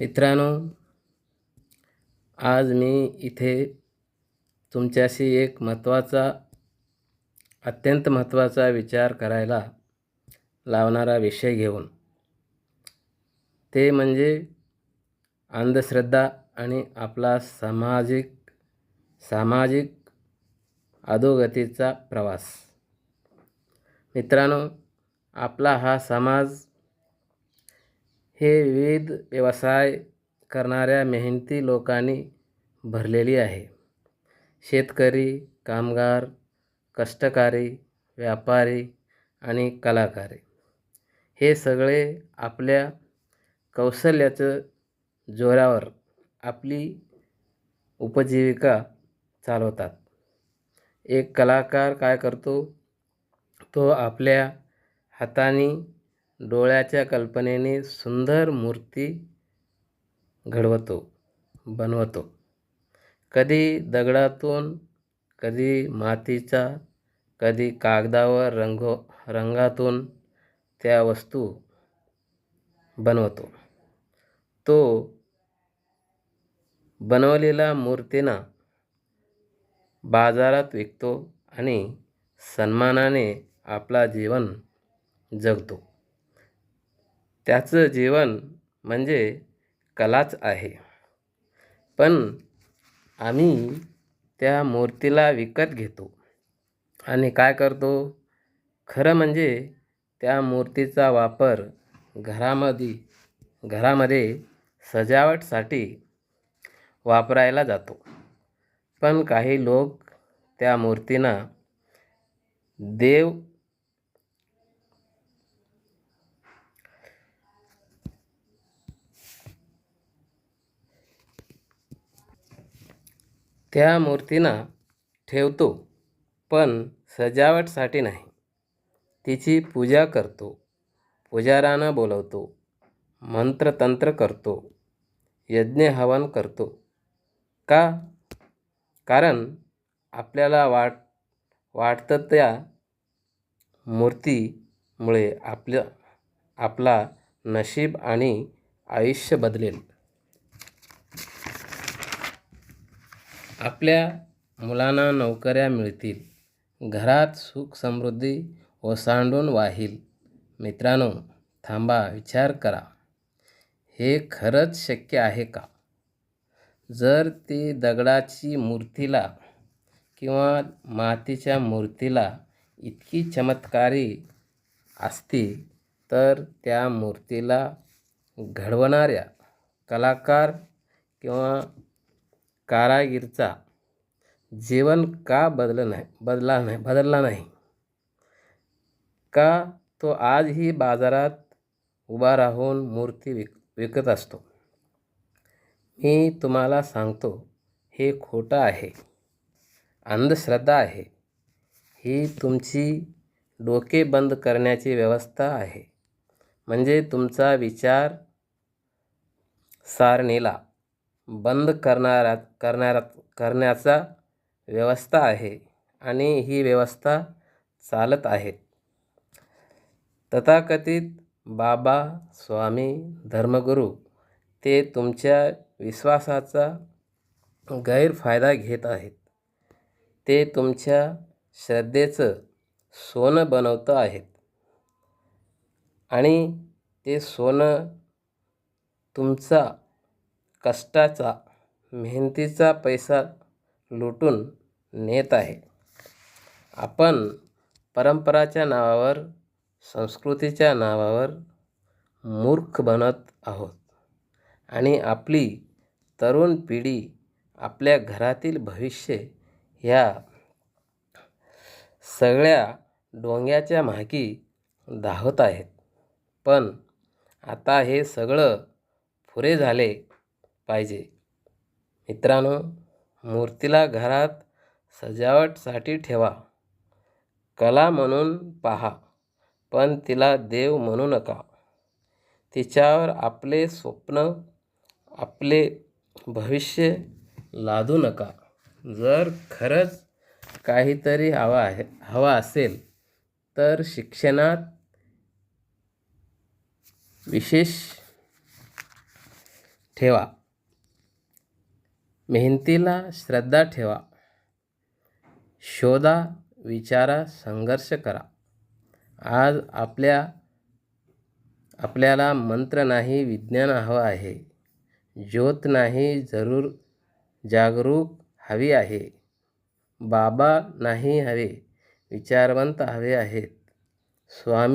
मित्रांनो आज मी इथे तुमच्याशी एक महत्त्वाचा अत्यंत महत्त्वाचा विचार करायला लावणारा विषय घेऊन. ते म्हणजे अंधश्रद्धा आणि आपला सामाजिक सामाजिक अधोगतीचा प्रवास. मित्रांनो आपला हा समाज हे विविध व्यवसाय करणाऱ्या मेहनती लोकांनी भरलेली आहे. शेतकरी कामगार कष्टकरी व्यापारी आणि कलाकार. हे सगळे आपल्या कौशल्याचं जोरावर आपली उपजीविका चालवतात. एक कलाकार काय करतो? तो आपल्या हाताने डोळ्याच्या कल्पनेने सुंदर मूर्ती घडवतो बनवतो. कधी दगडातून कधी मातीचा कधी कागदावर रंग रंगातून त्या वस्तू बनवतो. तो बनवलेला मूर्तीना बाजारात विकतो आणि सन्मानाने आपला जीवन जगतो. त्याचं जीवन म्हणजे कलाच आहे. पण आम्ही त्या मूर्तीला विकत घेतो. आणि काय करतो? खरं म्हणजे त्या मूर्तीचा वापर घरामध्ये घरामध्ये सजावटसाठी वापरायला जातो. पण काही लोक त्या मूर्तींना देव त्या मूर्तींना ठेवतो पण सजावटसाठी नाही. तिची पूजा करतो पुजाऱ्यांना बोलवतो मंत्रतंत्र करतो यज्ञ हवन करतो. का? कारण आपल्याला वाट वाटतं त्या मूर्तीमुळे आपलं आपला नशीब आणि आयुष्य बदलेल. आपल्या मुलांना नोकऱ्या मिळतील. घरात सुख समृद्धी ओसांडून वाहील. मित्रांनो थांबा विचार करा. हे खरंच शक्य आहे का? जर ती दगडाची मूर्तीला किंवा मातीच्या मूर्तीला इतकी चमत्कारी असती तर त्या मूर्तीला घडवणाऱ्या कलाकार किंवा कारागीरचा जीवन का बदल नाही बदला नाही बदलला नाही? का तो आजही बाजारात उभा राहून मूर्ती विक विकत असतो? मी तुम्हाला सांगतो हे खोटं आहे. अंधश्रद्धा आहे. ही तुमची डोके बंद करण्याची व्यवस्था आहे. म्हणजे तुमचा विचार सारणीला बंद करणारा करणारा करण्याचा व्यवस्था आहे आणि ही व्यवस्था चालत आहेत तथाकथित बाबा स्वामी धर्मगुरू ते तुमच्या विश्वासाचा गैरफायदा घेत आहेत. ते तुमच्या श्रद्धेचं सोनं बनवतं आहेत. आणि ते सोनं तुमचा कष्टाचा मेहनतीचा पैसा लुटून नेत आहे. आपण परंपराच्या नावावर संस्कृतीच्या नावावर मूर्ख बनत आहोत आणि आपली तरुण पिढी आपल्या घरातील भविष्य ह्या सगळ्या डोंग्याच्या मागे धावत आहेत. पण आता हे सगळं पुरे झाले पाहिजे. मित्रांनो मूर्तीला घरात सजावटसाठी ठेवा. कला म्हणून पहा पण तिला देव म्हणू नका. तिच्यावर आपले स्वप्न आपले भविष्य लादू नका. जर खरंच काहीतरी हवा आहे हवा असेल तर शिक्षणात विशेष ठेवा. मेहनतीला श्रद्धा ठेवा. शोधा विचारा संघर्ष करा. आज आपल्या आपल्याला मंत्र नाही विज्ञान हवं आहे. ज्योत नाही जरूर जागरूक हवी आहे. बाबा नाही हवे विचारवंत हवे आहेत. स्वामी